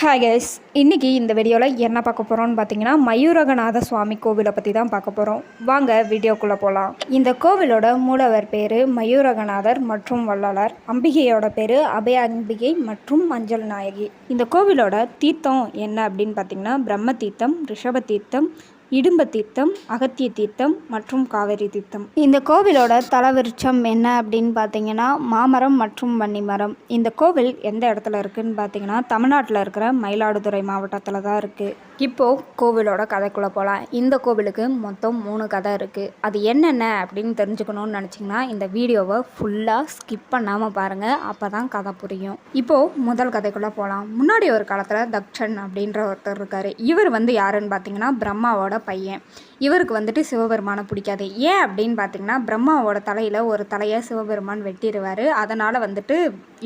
Hi guys இன்றைக்கி இந்த வீடியோவில் என்ன பார்க்க போகிறோம்னு பார்த்தீங்கன்னா மயூரகநாத சுவாமி கோவிலை பற்றி தான் பார்க்க போகிறோம் வாங்க வீடியோக்குள்ளே போகலாம் இந்த கோவிலோட மூலவர் பேர் மயூரகநாதர் மற்றும் வள்ளலார். அம்பிகையோட பேர் அபய அம்பிகை மற்றும் மஞ்சள் நாயகி. இந்த கோவிலோட தீர்த்தம் என்ன அப்படின்னு பார்த்தீங்கன்னா பிரம்ம தீர்த்தம் ரிஷப தீர்த்தம் இடும்ப தீர்த்தம் அகத்திய தீர்த்தம் மற்றும் காவேரி தீர்த்தம். இந்த கோவிலோட தலவிருட்சம் என்ன அப்படின்னு பார்த்தீங்கன்னா மாமரம் மற்றும் வன்னிமரம் இந்த கோவில் எந்த இடத்துல இருக்குன்னு பார்த்தீங்கன்னா தமிழ்நாட்டில் இருக்கிற மயிலாடுதுறை மாவட்டத்தில் தான் இருக்குது இப்போது கோவிலோட கதைக்குள்ளே போகலாம் இந்த கோவிலுக்கு மொத்தம் மூணு கதை இருக்குது அது என்னென்ன அப்படின்னு தெரிஞ்சுக்கணும்னு நினச்சிங்கன்னா இந்த வீடியோவை ஃபுல்லாக ஸ்கிப் பண்ணாமல் பாருங்கள் அப்போ தான் கதை புரியும். இப்போது முதல் கதைக்குள்ளே போகலாம் முன்னாடி ஒரு காலத்தில் தக்ஷன் அப்படின்ற ஒருத்தர் இருக்கார். இவர் வந்து யாருன்னு பார்த்தீங்கன்னா பிரம்மாவோட பையன். இவருக்கு வந்துட்டு சிவபெருமானை பிடிக்காது. ஏன் அப்படின்னு பார்த்தீங்கன்னா பிரம்மாவோட தலையில் ஒரு தலையை சிவபெருமான் வெட்டிடுவார் அதனால் வந்துட்டு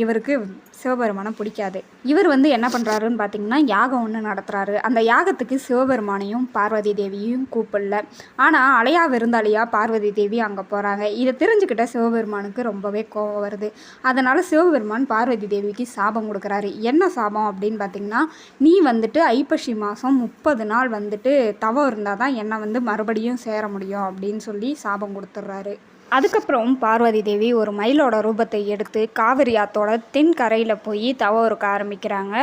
இவருக்கு சிவபெருமானை பிடிக்காது. இவர் வந்து என்ன பண்ணுறாருன்னு பார்த்தீங்கன்னா யாகம் ஒன்று நடத்துகிறாரு அந்த யாகத்துக்கு சிவபெருமானையும் பார்வதி தேவியும் கூப்பிடல. ஆனால் அலையா விருந்தாளியாக பார்வதி தேவி அங்கே போகிறாங்க இதை தெரிஞ்சுக்கிட்ட சிவபெருமானுக்கு ரொம்பவே கோவம் வருது. அதனால் சிவபெருமான் பார்வதி தேவிக்கு சாபம் கொடுக்குறாரு. என்ன சாபம் அப்படின்னு பார்த்தீங்கன்னா நீ வந்துட்டு ஐப்பசி மாதம் முப்பது நாள் வந்துட்டு தவம் இருந்தால் தான் என்னை வந்து மறுபடியும் சேர முடியும் அப்படின்னு சொல்லி சாபம் கொடுத்துட்றாரு. அதுக்கப்புறம் பார்வதி தேவி ஒரு மயிலோட ரூபத்தை எடுத்து காவிரி ஆத்தோட தென்கரையில் போய் தவம் இருக்க ஆரம்பிக்கிறாங்க.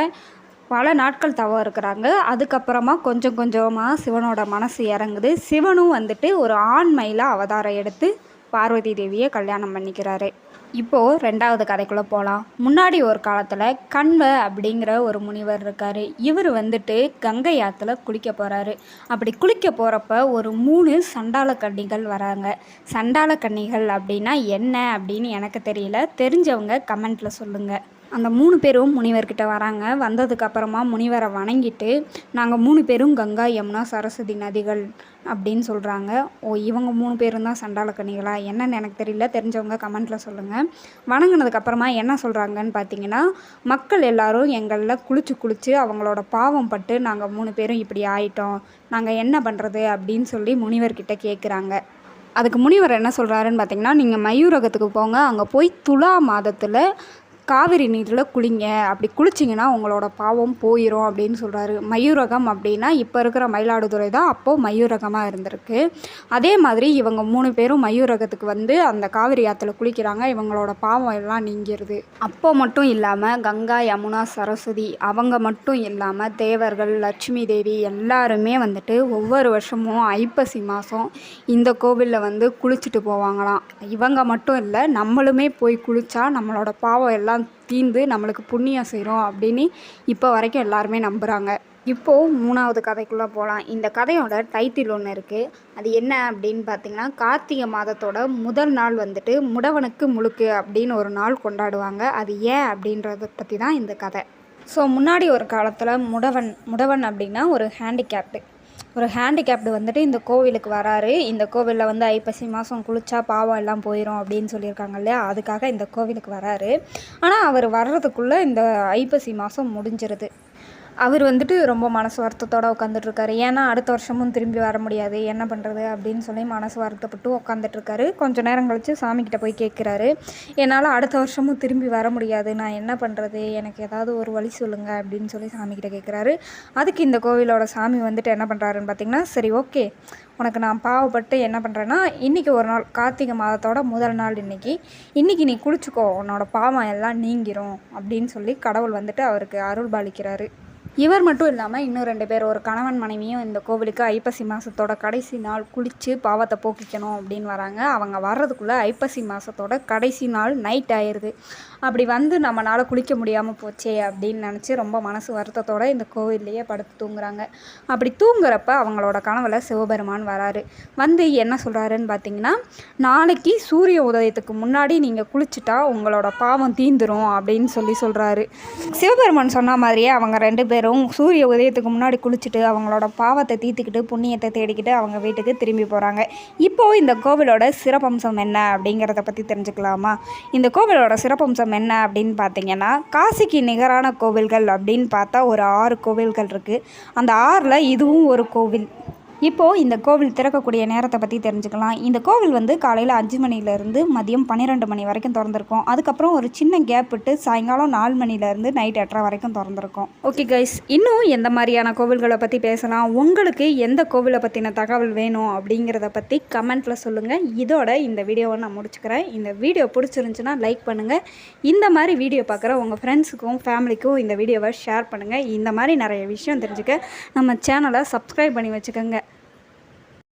பல நாட்கள் தவம் இருக்கிறாங்க அதுக்கப்புறமா கொஞ்சம் கொஞ்சமாக சிவனோட மனசு இறங்குது. சிவனும் வந்துட்டு ஒரு ஆண் மயிலாக அவதாரம் எடுத்து பார்வதி தேவியை கல்யாணம் பண்ணிக்கிறாரு. இப்போது ரெண்டாவது கதைக்குள்ளே போகலாம் முன்னாடி ஒரு காலத்தில் கண்வ அப்படிங்கிற ஒரு முனிவர் இருக்கார். இவர் வந்துட்டு கங்கை ஆற்றுல குளிக்க போகிறாரு அப்படி குளிக்க போகிறப்ப ஒரு மூணு சண்டால கன்னிகள் வராங்க. சண்டால கன்னிகள் அப்படின்னா என்ன அப்படின்னு எனக்கு தெரியல. தெரிஞ்சவங்க கமெண்ட்டில் சொல்லுங்கள் அந்த மூணு பேரும் முனிவர்கிட்ட வராங்க. வந்ததுக்கப்புறமா முனிவரை வணங்கிட்டு நாங்கள் மூணு பேரும் கங்கா யமுனா சரஸ்வதி நதிகள் அப்படின்னு சொல்கிறாங்க ஓ இவங்க மூணு பேரும் தான் சண்டாளக்கணிகளா என்னன்னு எனக்கு தெரியல. தெரிஞ்சவங்க கமெண்ட்டில் சொல்லுங்கள் வணங்கினதுக்கப்புறமா என்ன சொல்கிறாங்கன்னு பார்த்தீங்கன்னா மக்கள் எல்லாரும் எங்களில் குளிச்சு குளிச்சு அவங்களோட பாவம் பட்டு நாங்கள் மூணு பேரும் இப்படி ஆயிட்டோம். நாங்கள் என்ன பண்ணுறது அப்படின்னு சொல்லி முனிவர்கிட்ட கேட்குறாங்க அதுக்கு முனிவர் என்ன சொல்கிறாருன்னு பார்த்தீங்கன்னா நீங்கள் மயூரகத்துக்கு போங்க. அங்கே போய் துலா மாதத்தில் காவிரி நீரில் குளிங்க. அப்படி குளிச்சிங்கன்னா உங்களோட பாவம் போயிடும் அப்படின்னு சொல்கிறாரு மயூரகம் அப்படின்னா இப்போ இருக்கிற மயிலாடுதுறை தான் அப்போது மயூரகமாக இருந்திருக்கு. அதே மாதிரி இவங்க மூணு பேரும் மயூரகத்துக்கு வந்து அந்த காவிரி ஆற்றுல குளிக்கிறாங்க. இவங்களோட பாவம் எல்லாம் நீங்கிருது. அப்போ மட்டும் இல்லாமல் கங்கா யமுனா சரஸ்வதி அவங்க மட்டும் இல்லாமல் தேவர்கள் லட்சுமி தேவி எல்லாருமே வந்துட்டு ஒவ்வொரு வருஷமும் ஐப்பசி மாதம் இந்த கோவிலில் வந்து குளிச்சுட்டு போவாங்களாம். இவங்க மட்டும் இல்லை நம்மளுமே போய் குளித்தா நம்மளோட பாவம் எல்லாம் தீர்ந்து நம்மளுக்கு புண்ணியம் செய்கிறோம் அப்படின்னு இப்போ வரைக்கும் எல்லாருமே நம்புகிறாங்க இப்போது மூணாவது கதைக்குள்ளே போகலாம் இந்த கதையோட டைட்டில் ஒன்று இருக்குது அது என்ன அப்படின்னு பார்த்தீங்கன்னா கார்த்திகை மாதத்தோட முதல் நாள் வந்துட்டு முடவனுக்கு முழுக்கு அப்படின்னு ஒரு நாள் கொண்டாடுவாங்க. அது ஏன் அப்படின்றத பற்றி தான் இந்த கதை. ஸோ முன்னாடி ஒரு காலத்தில் முடவன் முடவன் அப்படின்னா ஒரு ஹேண்டிகேப்டு ஒரு ஹேண்டிகேப்டு வந்துட்டு இந்த கோவிலுக்கு வராரு. இந்த கோவிலில் வந்து ஐப்பசி மாதம் குளிச்சா பாவம் எல்லாம் போயிடும் அப்படின்னு சொல்லியிருக்காங்க இல்லையா? அதுக்காக இந்த கோவிலுக்கு வராரு. ஆனால் அவர் வர்றதுக்குள்ளே இந்த ஐப்பசி மாதம் முடிஞ்சிருது. அவர் வந்துட்டு ரொம்ப மனசு வருத்தத்தோடு உட்காந்துட்ருக்காரு ஏன்னா அடுத்த வருஷமும் திரும்பி வர முடியாது. என்ன பண்ணுறது அப்படின்னு சொல்லி மனசு வருத்தப்பட்டு உட்காந்துட்ருக்காரு கொஞ்சம் நேரம் கழித்து சாமிக்கிட்ட போய் கேட்குறாரு. என்னால் அடுத்த வருஷமும் திரும்பி வர முடியாது. நான் என்ன பண்ணுறது எனக்கு ஏதாவது ஒரு வழி சொல்லுங்கள் அப்படின்னு சொல்லி சாமிக்கிட்ட கேட்குறாரு. அதுக்கு இந்த கோவிலோட சாமி வந்துட்டு என்ன பண்ணுறாருன்னு பார்த்தீங்கன்னா சரி ஓகே. உனக்கு நான் பாவப்பட்டு என்ன பண்ணுறேன்னா இன்றைக்கி ஒரு நாள் கார்த்திகை மாதத்தோட முதல் நாள் இன்றைக்கி இன்றைக்கி நீ குளிச்சுக்கோ. உன்னோட பாவம் எல்லாம் நீங்கிரும் அப்படின்னு சொல்லி கடவுள் வந்துட்டு அவருக்கு அருள் பாலிக்கிறாரு. இவர் மட்டும் இல்லாமல் இன்னும் ரெண்டு பேர் ஒரு கணவன் மனைவியும் இந்த கோவிலுக்கு ஐப்பசி மாதத்தோட கடைசி நாள் குளித்து பாவத்தை போக்கிக்கணும் அப்படின்னு வராங்க. அவங்க வர்றதுக்குள்ளே ஐப்பசி மாதத்தோட கடைசி நாள் நைட் ஆயிடுது அப்படி வந்து நம்மளால் குளிக்க முடியாமல் போச்சே அப்படின்னு நினச்சி ரொம்ப மனசு வருத்தத்தோடு இந்த கோவில்லையே படுத்து தூங்குறாங்க. அப்படி தூங்குறப்ப அவங்களோட கனவில் சிவபெருமான் வராரு. வந்து என்ன சொல்கிறாருன்னு பார்த்தீங்கன்னா நாளைக்கு சூரிய உதயத்துக்கு முன்னாடி நீங்கள் குளிச்சுட்டா உங்களோட பாவம் தீந்துரும் அப்படின்னு சொல்லி சொல்கிறாரு சிவபெருமான் சொன்ன மாதிரியே அவங்க ரெண்டு பேரும் பேரும் சூரிய உதயத்துக்கு முன்னாடி குளிச்சுட்டு அவங்களோட பாவத்தை தீர்த்துக்கிட்டு புண்ணியத்தை தேடிக்கிட்டு அவங்க வீட்டுக்கு திரும்பி போகிறாங்க இப்போது இந்த கோவிலோட சிறப்பம்சம் என்ன அப்படிங்கிறத பற்றி தெரிஞ்சுக்கலாமா? இந்த கோவிலோட சிறப்பம்சம் என்ன அப்படின்னு பார்த்தீங்கன்னா காசிக்கு நிகரான கோவில்கள் அப்படின்னு பார்த்தா ஒரு ஆறு கோவில்கள் இருக்குது அந்த ஆறில் இதுவும் ஒரு கோவில். இப்போது இந்த கோவில் திறக்கக்கூடிய நேரத்தை பற்றி தெரிஞ்சுக்கலாம். இந்த கோவில் வந்து காலையில் அஞ்சு மணிலேருந்து மதியம் பன்னிரெண்டு மணி வரைக்கும் திறந்திருக்கும். அதுக்கப்புறம் ஒரு சின்ன கேப் விட்டு சாயங்காலம் நாலு மணிலேருந்து நைட் எட்டரை வரைக்கும் திறந்திருக்கும். ஓகே கைஸ் இன்னும் எந்த மாதிரியான கோவில்களை பற்றி பேசலாம்? உங்களுக்கு எந்த கோவிலை பற்றின தகவல் வேணும் அப்படிங்கிறத பற்றி கமெண்ட்டில் சொல்லுங்கள் இதோட இந்த வீடியோவை நான் முடிச்சுக்கிறேன். இந்த வீடியோ பிடிச்சிருந்துச்சுன்னா லைக் பண்ணுங்கள் இந்த மாதிரி வீடியோ பார்க்குற உங்கள் ஃப்ரெண்ட்ஸுக்கும் ஃபேமிலிக்கும் இந்த வீடியோவை ஷேர் பண்ணுங்கள் இந்த மாதிரி நிறைய விஷயம் தெரிஞ்சுக்க நம்ம சேனலை சப்ஸ்கிரைப் பண்ணி வச்சுக்கோங்க.